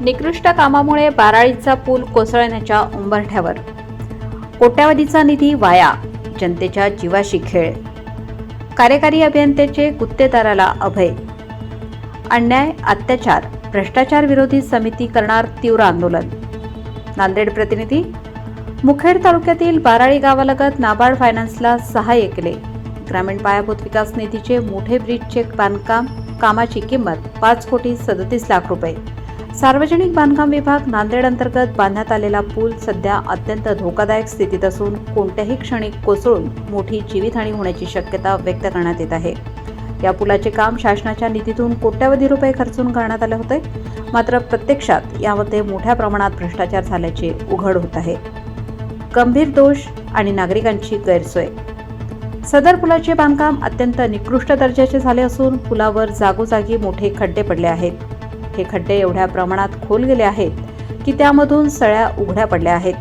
निकृष्ट कामामुळे बाराळीचा पूल कोसळण्याच्या उंबरठ्यावर. कोट्यावधीचा निधी वाया जनतेच्या जीवाशी खेळ. कार्यकारी अभियंत्याचे गुत्तेदाराला अभय. अन्याय अत्याचार भ्रष्टाचार विरोधी समिती करणार तीव्र आंदोलन. नांदेड प्रतिनिधी मुखेड तालुक्यातील बाराळी गावालगत नाबार्ड फायनान्सला सहाय्य केले. ग्रामीण पायाभूत विकास निधीचे मोठे ब्रिजचे बांधकाम कामाची किंमत पाच कोटी सदतीस लाख रुपये. सार्वजनिक बांधकाम विभाग नांदेड अंतर्गत बांधण्यात आलेला पूल सध्या अत्यंत धोकादायक स्थितीत असून कोणत्याही क्षणी कोसळून मोठी जीवितहानी होण्याची शक्यता व्यक्त करण्यात येत आहे. या पुलाचे काम शासनाच्या निधीतून कोट्यवधी रुपये खर्चून करण्यात आले होते. मात्र प्रत्यक्षात यामध्ये मोठ्या प्रमाणात भ्रष्टाचार झाल्याचे उघड होत आहे. गंभीर दोष आणि नागरिकांची गैरसोय. सदर पुलाचे बांधकाम अत्यंत निकृष्ट दर्जाचे झाले असून पुलावर जागोजागी मोठे खड्डे पडले आहेत. हे खड्डे एवढ्या प्रमाणात खोल गेले आहेत की त्यामधून सळ्या उघड्या पडल्या आहेत.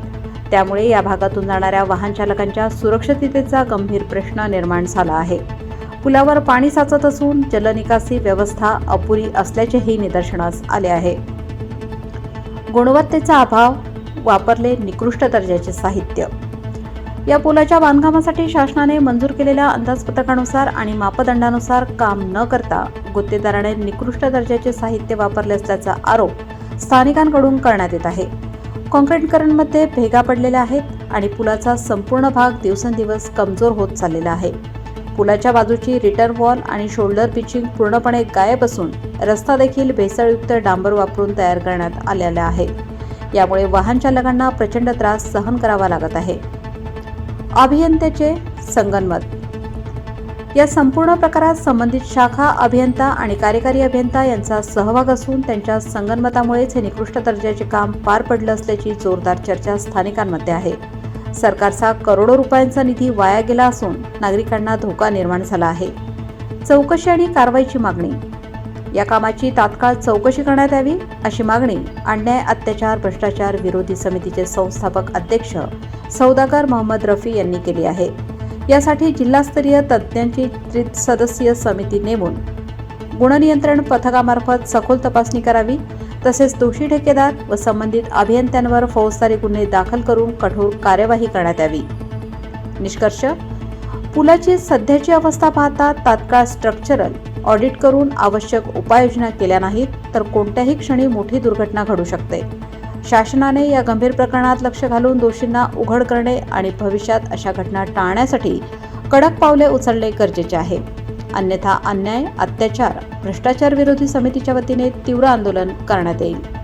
त्यामुळे या भागातून जाणाऱ्या वाहन चालकांच्या सुरक्षिततेचा गंभीर प्रश्न निर्माण झाला आहे. पुलावर पाणी साचत असून जलनिकासी व्यवस्था अपुरी असल्याचेही निदर्शनास आले आहे. गुणवत्तेचा अभाव वापरले निकृष्ट दर्जाचे साहित्य. या पुलाच्या बांधकामासाठी शासनाने मंजूर केलेल्या अंदाजपत्रकानुसार आणि मापदंडानुसार काम न करता गुत्तेदाराने निकृष्ट दर्जाचे साहित्य वापरले असल्याचा आरोप स्थानिकांकडून करण्यात येत आहे. कॉन्क्रीटकरणमध्ये भेगा पडलेल्या आहेत आणि पुलाचा संपूर्ण भाग दिवसेंदिवस कमजोर होत चाललेला आहे. पुलाच्या बाजूची रिटर्न वॉल आणि शोल्डर पिचिंग पूर्णपणे गायब असून रस्ता देखील भेसळयुक्त डांबर वापरून तयार करण्यात आलेला आहे. यामुळे वाहन चालकांना प्रचंड त्रास सहन करावा लागत आहे. अभियंत्याचे संगनमत. या संपूर्ण प्रकारात संबंधित शाखा अभियंता आणि कार्यकारी अभियंता यांचा सहभाग असून त्यांच्या संगनमतामुळेच हे निकृष्ट दर्जाचे काम पार पडलं असल्याची जोरदार चर्चा स्थानिकांमध्ये आहे. सरकारचा करोडो रुपयांचा निधी वाया गेला असून नागरिकांना धोका निर्माण झाला आहे. चौकशी आणि कारवाईची मागणी या कामाची तात्काळ चौकशी करण्यात यावी अशी मागणी अन्याय अत्याचार भ्रष्टाचार विरोधी समितीचे संस्थापक अध्यक्ष सौदागर मोहम्मद रफी यांनी केली आहे. यासाठी जिल्हास्तरीय तज्ज्ञांची त्रिसदस्यीय समिती नेमून गुणनियंत्रण पथकामार्फत सखोल तपासणी करावी तसेच दोषी ठेकेदार व संबंधित अभियंत्यांवर फौजदारी गुन्हे दाखल करून कठोर कार्यवाही करण्यात यावी. निष्कर्ष पुलाची सध्याची अवस्था पाहता तात्काळ स्ट्रक्चरल ऑडिट करून आवश्यक उपाययोजना केल्या नाहीत तर कोणत्याही क्षणी मोठी दुर्घटना घडू शकते. शासनाने या गंभीर प्रकरणात लक्ष घालून दोषींना उघड करणे आणि भविष्यात अशा घटना टाळण्यासाठी कडक पावले उचलणे गरजेचे आहे. अन्यथा अन्याय अत्याचार भ्रष्टाचार विरोधी समितीच्या वतीने तीव्र आंदोलन करण्यात येईल.